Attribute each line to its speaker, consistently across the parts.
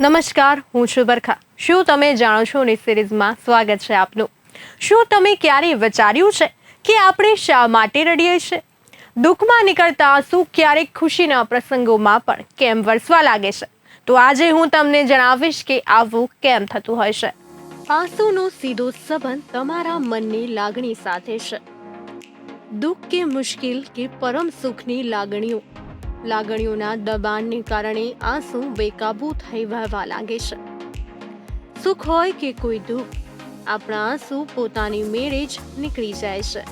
Speaker 1: નમસ્કાર, હું છું બરખા. શું તમે જાણો છો ની સિરીઝમાં સ્વાગત છે આપનું? શું તમે ક્યારેય વિચાર્યું છે કે આપણે શા માટે રડીએ છીએ દુઃખમાં નીકળતા આંસુ ક્યારેક ખુશીના પ્રસંગોમાં પણ કેમ વરસવા લાગે છે? તો આજે હું તમને જણાવીશ કે આવું કેમ થતું હોય છે. આંસુનો સીધો સંબંધ તમારા મનની લાગણી સાથે છે. દુઃખ કે મુશ્કેલ કે પરમ સુખની લાગણીઓ. લાગણીઓના દબાણને કારણે આંસુ બેકાબૂ થઈ વહેવા લાગે છે. સુખ હોય કે કોઈ દુઃખ, આપણા આંસુ પોતાની મેળે જ નીકળી જાય છે.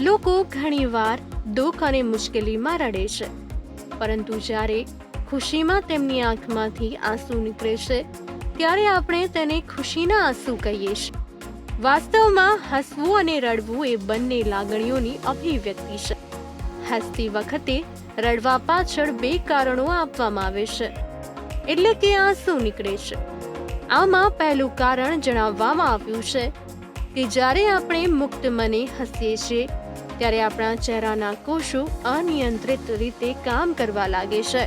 Speaker 1: લોકો ઘણીવાર દુઃખ અને મુશ્કેલીમાં રડે છે, પરંતુ જ્યારે ખુશીમાં તેમની આંખમાંથી આંસુ નીકળે છે, ત્યારે આપણે તેને ખુશીના આંસુ કહીએ છીએ. વાસ્તવમાં હસવું અને રડવું એ બંને લાગણીઓની અભિવ્યક્તિ છે. હસતી વખતે રડવા પાછળ બે કારણો આપવામાં આવે છે. એટલે કે આંસુ નીકળે છે. આમાં પહેલું કારણ જણાવવામાં આવ્યું છે કે જ્યારે આપણે મુક્ત મને હસીએ છીએ, ત્યારે આપણા ચહેરાના કોષો અનિયંત્રિત રીતે કામ કરવા લાગે છે.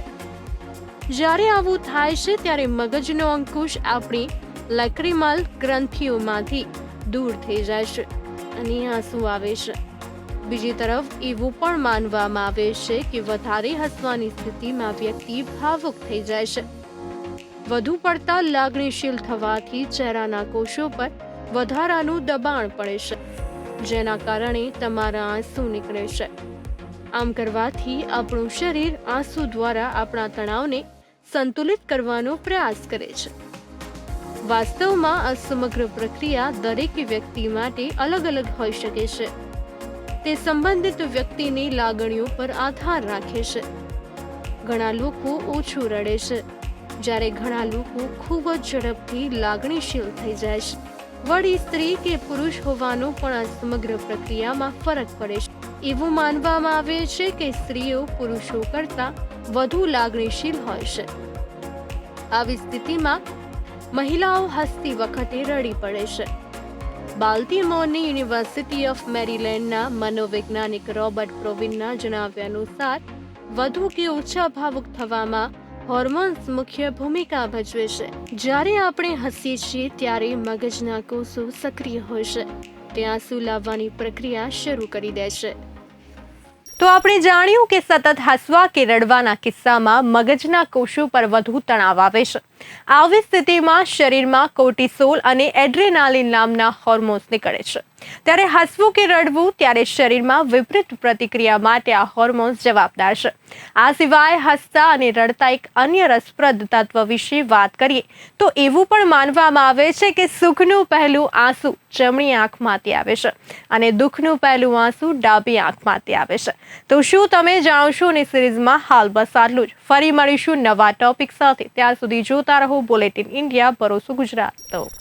Speaker 1: જ્યારે આવું થાય છે, ત્યારે મગજનો અંકુશ આપણી લેક્રિમલ ગ્રંથિઓમાંથી દૂર થઈ જાય છે અને આંસુ આવે છે. બીજી તરફ એવું પણ માનવામાં આવે છે કે વધારે હસવાની સ્થિતિમાં વ્યક્તિ ભાવુક થઈ જાય છે. વધુ પડતા લાગણીશીલ થવાથી ચહેરાના કોષો પર વધારાનું દબાણ પડે છે, જેના કારણે તમારા આંસુ નીકળે છે. આમ કરવાથી આપણું શરીર આંસુ દ્વારા આપણા તણાવને સંતુલિત કરવાનો પ્રયાસ કરે છે. વાસ્તવમાં આ સમગ્ર પ્રક્રિયા દરેક વ્યક્તિ માટે અલગ અલગ હોઈ શકે છે. તે સંબંધિત વ્યક્તિની લાગણીઓ પર આધાર રાખે છે. ઘણા લોકો ઓછું રડે છે. જ્યારે ઘણા લોકો ખૂબ જ ઝડપથી લાગણીશીલ થઈ જાય છે. વળી સ્ત્રી કે પુરુષ હોવાનો પણ આ સમગ્ર પ્રક્રિયામાં ફરક પડે છે. એવું માનવામાં આવે છે કે સ્ત્રીઓ પુરુષો કરતાં વધુ લાગણીશીલ હોય છે. આવી સ્થિતિમાં મહિલાઓ હસતી વખતે રડી પડે છે. બાલ્ટીમોરની યુનિવર્સિટી ઓફ મેરીલેન્ડના મનોવૈજ્ઞાનિક રોબર્ટ પ્રોવિનના જણાવ્યા અનુસાર, વધુ કે ઓછા ભાવુક થવામાં હોર્મોન્સ મુખ્ય ભૂમિકા ભજવે છે. જ્યારે આપણે હસીએ છીએ, ત્યારે મગજના કોષો સક્રિય હોય છે. તે આંસુ લાવવાની પ્રક્રિયા શરૂ કરી દે છે. તો આપણે જાણ્યું કે સતત હસવા કે રડવાના કિસ્સામાં મગજના કોષો પર વધુ તણાવ આવે છે. આવી સ્થિતિમાં શરીરમાં કોર્ટિસોલ અને એડ્રેનાલિન નામના હોર્મોન્સ નીકળે છે. ત્યારે હસવું કે રડવું ત્યારે શરીરમાં વિપરીત પ્રતિક્રિયા માટે આ હોર્મોન્સ જવાબદાર છે. આ સિવાય હસતા અને રડતા એક અન્ય રસપ્રદ તત્વ વિશે વાત કરીએ, તો એવું પણ માનવામાં આવે છે કે સુખનું પહેલું આંસુ જમણી આંખમાંથી આવે છે અને દુઃખનું પહેલું આંસુ ડાબી આંખમાંથી આવે છે. તો શું તમે જાણો છો ને સિરીઝમાં હાલ બસ આટલું જ. ફરી મળીશું નવા ટોપિક સાથે. ત્યાં સુધી જોતા રહો બુલેટિન ઇન્ડિયા ભરોસો ગુજરાત. તો